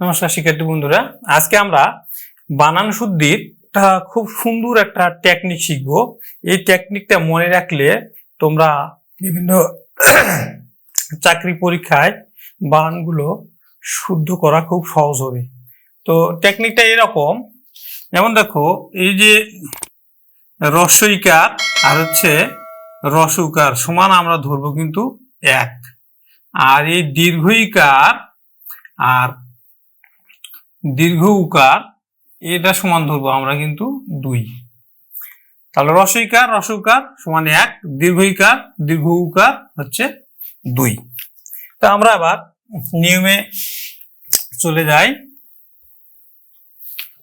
নমস্কার শিক্ষার্থী বন্ধুরা। আজকে আমরা বানান শুদ্ধির একটা খুব সুন্দর একটা টেকনিক শিখব। এই টেকনিকটা মনে রাখলে তোমরা বিভিন্ন চাকরি পরীক্ষায় বানানগুলো শুদ্ধ করা খুব সহজ হবে। তো টেকনিকটা এরকম। যেমন দেখো, এই যে রস্বইকার আর হচ্ছে রসউকার সমান আমরা ধরবো কিন্তু এক। আর এই দীর্ঘইকার আর দীর্ঘ উকার, এটা সমান ধরবো আমরা কিন্তু দুই। তাহলে রসইকার রসউকার সমান এক দীর্ঘইকার দীর্ঘ উকার হচ্ছে দুই। তো আমরা আবার নিয়মে চলে যাই।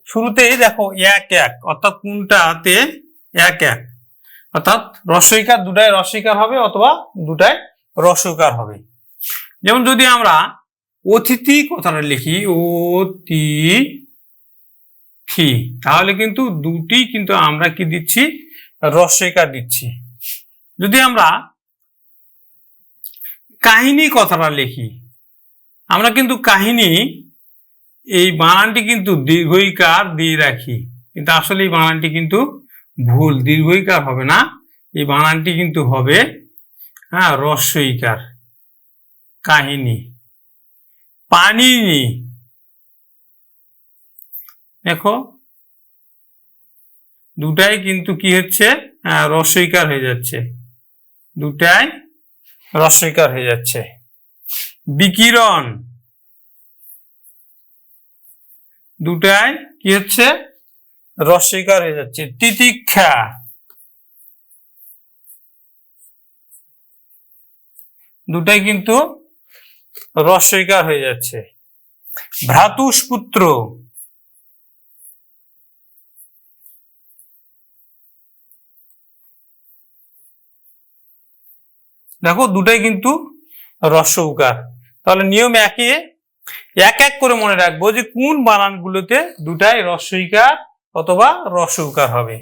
শুরুতেই দেখো এক এক, অর্থাৎ কোনটাতে এক এক? অর্থাৎ রসইকার দুটাই রসইকার হবে অথবা দুটাই রসউকার হবে। যেমন যদি আমরা অতিথি কথাটা লিখি অতি থি তাহলে কিন্তু দুটি কিন্তু আমরা কি দিচ্ছি? রসইকার দিচ্ছি। যদি আমরা কাহিনী কথাটা লিখি, আমরা কিন্তু কাহিনী এই বানানটি কিন্তু দীর্ঘইকার দিয়ে রাখি। কিন্তু আসলে এই বানানটি কিন্তু ভুল, দীর্ঘইকার হবে না। এই বানানটি কিন্তু হবে হ্যাঁ রস্বইকার কাহিনী। পানিনি দেখো, দুটাই কিন্তু কি হচ্ছে? রস্বইকার হয়ে যাচ্ছে। দুটাই রস্বইকার হয়ে যাচ্ছে। বিকিরণ। দুটাই কি হচ্ছে? রস্বইকার হয়ে যাচ্ছে। তিতিক্ষা। দুটাই কিন্তু রস্বইকার হয়ে যাচ্ছে। ভ্রাতুষ্পুত্র দেখো, দুটাই কিন্তু রস্য উকার তাহলে নিয়ম একই। এক এক করে মনে রাখব যে কোন বানানগুলোতে দুটাই রস্যইকার অথবা রস্য উকার হবে।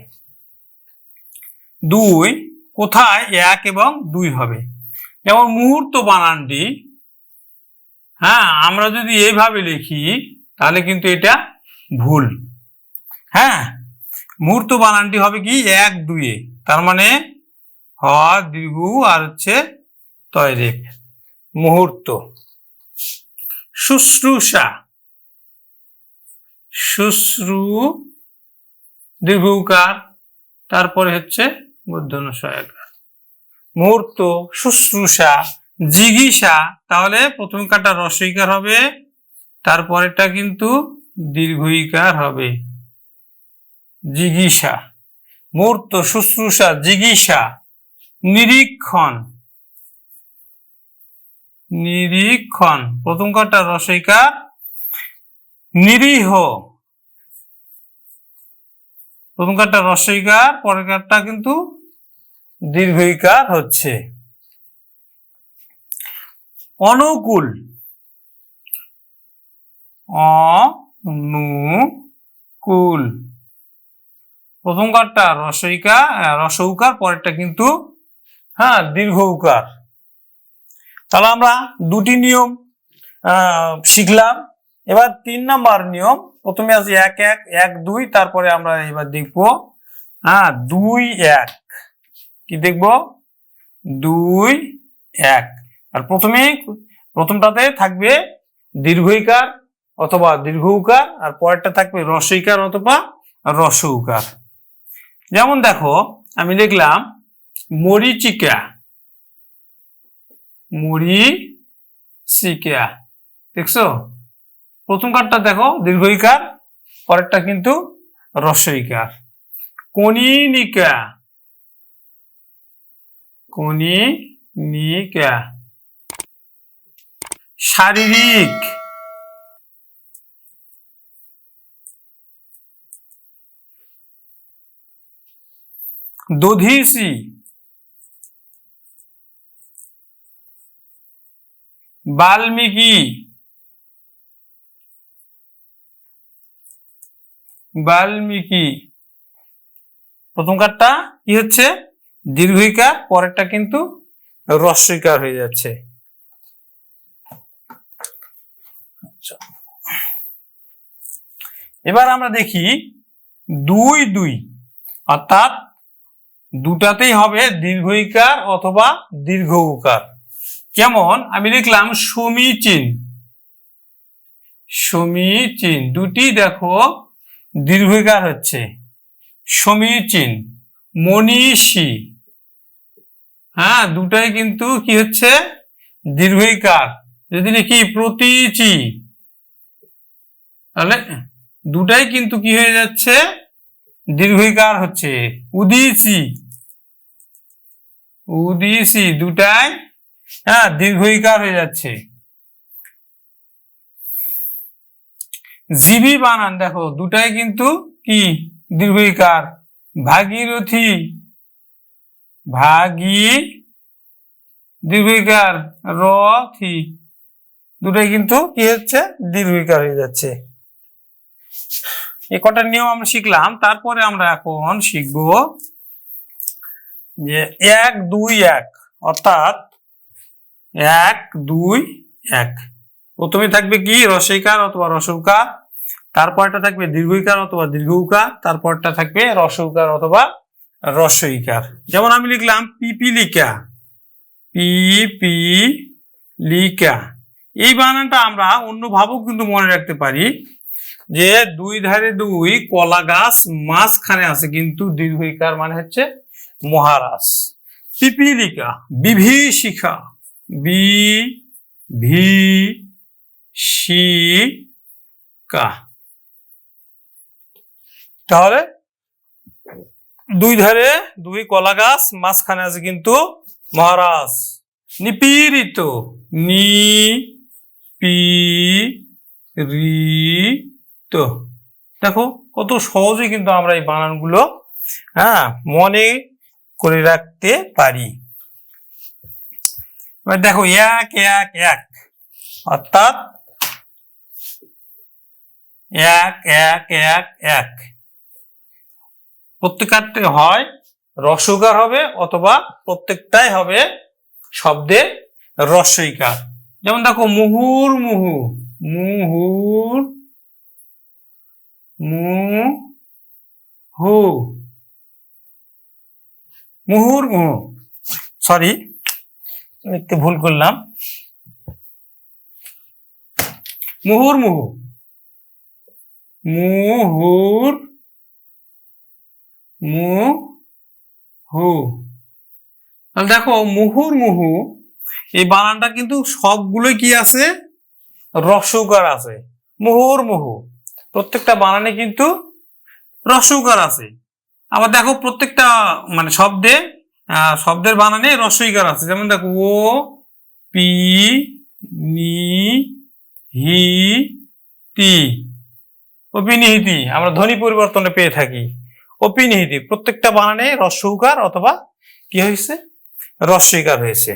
দুই, কোথায় এক এবং দুই হবে। যেমন মুহূর্ত বানানটি হ্যাঁ আমরা যদি এইভাবে লিখি, তাহলে কিন্তু এটা ভুল। হ্যাঁ মুহূর্ত বানানটি হবে কি? এক দুয়ে। তার মানে হ, দীর্ঘ আর হচ্ছে তয়রেফ মুহূর্ত। শুশ্রূষা। শুশ্রু দীর্ঘকার তারপরে হচ্ছে মধ্যন সহায়কার মুহূর্ত, শুশ্রূষা। জিগিসা, তাহলে প্রথম কাটা রসইকার হবে, তারপরেরটা কিন্তু দীর্ঘইকার হবে। জিগিসা মুহূর্ত শুশ্রূষা, জিগিসা, নিরীক্ষণ। নিরীক্ষণ, প্রথম কাটা রসইকার, নিরীহ। প্রথম কাটা রসইকার, পরের কারটা কিন্তু দীর্ঘইকার হচ্ছে। অনুকূল। অনুকূল। প্রথম কারটা রসইকার আহ, রসউকার পরেরটা কিন্তু হ্যাঁ দীর্ঘ উকার তাহলে আমরা দুটি নিয়ম শিখলাম। এবার তিন নাম্বার নিয়ম প্রথমে আছে এক এক এক দুই তারপরে আমরা এবার দেখব হ্যাঁ দুই এক। কি দেখব? দুই এক। আর প্রথমে প্রথমটাতে থাকবে দীর্ঘইকার অথবা দীর্ঘ উকার আর পরেরটা থাকবে রসইকার অথবা রস উকার যেমন দেখো, আমি লিখলাম মরিচিকা। মরিচিকা। দেখছ? প্রথম কারটা দেখো, দীর্ঘইকার, পরেরটা কিন্তু রস্বইকার কনিনিকা কনিনিকা শারীরিক। দধিসি। বাল্মীকি। বাল্মীকি। প্রথম কারটা কি হচ্ছে? দীর্ঘইকার পরেরটা কিন্তু রস্বইকার হয়ে যাচ্ছে। এবার আমরা দেখি দুই দুই, অর্থাৎ দুটাতেই হবে দীর্ঘইকার অথবা দীর্ঘ উকার যেমন আমি লিখলাম সমীচীন। সমীচীন। দুটি দেখো, দীর্ঘইকার হচ্ছে। সমীচীন। মনীষী। হ্যাঁ দুটাই কিন্তু কি হচ্ছে? দীর্ঘইকার। যদি লিখি প্রতীচি, তাহলে দুটাই কিন্তু কি হয়ে যাচ্ছে? দীর্ঘইকার হচ্ছে। উদিসি। উদিসি দুটাই হ্যাঁ দীর্ঘইকার হয়ে যাচ্ছে। জিবি বানান, দেখো, দুটাই কিন্তু কি? দীর্ঘইকার ভাগীরথী। ভাগী দীর্ঘইকার রথি। দুটাই কিন্তু কি হচ্ছে? দীর্ঘইকার হয়ে যাচ্ছে। এ কটা নিয়ম আমরা শিখলাম, তারপরে আমরা এখন শিখব যে এক, দুই, এক, অর্থাৎ এক, দুই, এক। প্রথমে থাকবে কি? রসইকার অথবা রসৌকার, তারপরটা থাকবে দীর্ঘইকার অথবা দীর্ঘউকার, তারপরটা থাকবে রসৌকার অথবা রসইকার। যেমন আমি লিখলাম পিপিলিকা পি পি লিকা এই বানানটা আমরা অন্যভাবেও কিন্তু মনে রাখতে পারি। যে দুই ধারে দুই কলা গাছ মাঝখানে আছে, কিন্তু দীর্ঘইকার মানে হচ্ছে মহারাজ। পিপিলিকা, বিভীষিকা বি ভি শি কা তাহলে দুই ধারে দুই কলা গাছ মাঝখানে আছে, কিন্তু মহারাজ। নিপীড়িত নি পি রি তো দেখো কত সহজে কিন্তু আমরা এই বানানগুলো হ্যাঁ মনে করে রাখতে পারি। দেখো, এক এক এক, অর্থাৎ এক এক এক এক। প্রত্যেকটাতে হয় রসকার হবে অথবা প্রত্যেকটাই হবে শব্দে রসইকার। যেমন দেখো, মুহুর মুহু, মুহুর মুহু মুহুর মুহু সরি লিখতে ভুল করলাম। মুহুর, মুহু মুহুর, মুহু। দেখো, মুহুর, মুহু, এই বানানটা কিন্তু সবগুলোই কি আছে? রসৌকার আছে। মুহুর, মুহু। প্রত্যেকটা বানানে কিন্তু রসৌকার আছে। আবার দেখো প্রত্যেকটা মানে শব্দে শব্দের বানানে রসইকার আছে। যেমন দেখো, ও, পি, নি, হি তি অপিনিহিতি, আমরা ধ্বনি পরিবর্তনে পেয়ে থাকি। অপিনিহিতি, প্রত্যেকটা বানানে রস্যকার অথবা কি হয়েছে? রস্যইকার হয়েছে।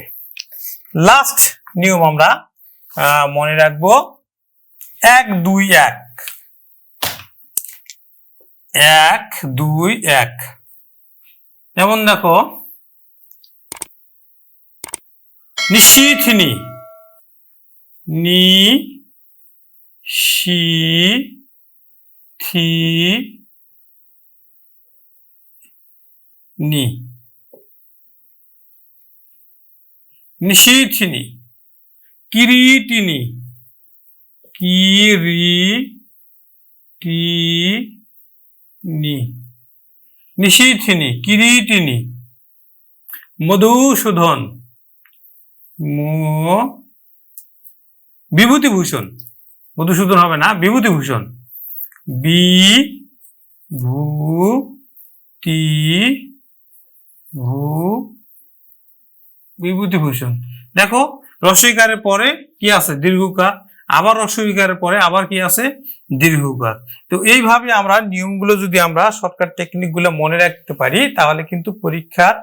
লাস্ট নিয়ম আমরা মনে রাখব। এক, দুই, এক। এক দুই এক। যেমন দেখো নিশীথিনী নি। শি থি নি। নিশীথিনী কিরিটিনি কিরি টি নি। নিশীথিনী, কিরিটিনি। মধুসূদন। মো, বিভূতিভূষণ। মধুসূদন হবে না, বিভূতিভূষণ। বি ভূ টি ভূ, বিভূতিভূষণ। দেখো রসইকারের পরে কি আছে? দীর্ঘকার আবার অস্বীকারের পরে আবার কি আছে? দীর্ঘকার তো এইভাবে আমরা নিয়মগুলো যদি আমরা শর্টকাট টেকনিকগুলো মনে রাখতে পারি, তাহলে কিন্তু পরীক্ষার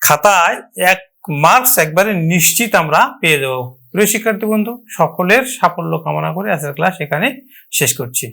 খাতায় এক মার্কস একবারে নিশ্চিত আমরা পেয়ে যাব। প্রিয় শিক্ষার্থী বন্ধু, সকলের সাফল্য কামনা করে আজকের ক্লাস এখানে শেষ করছি।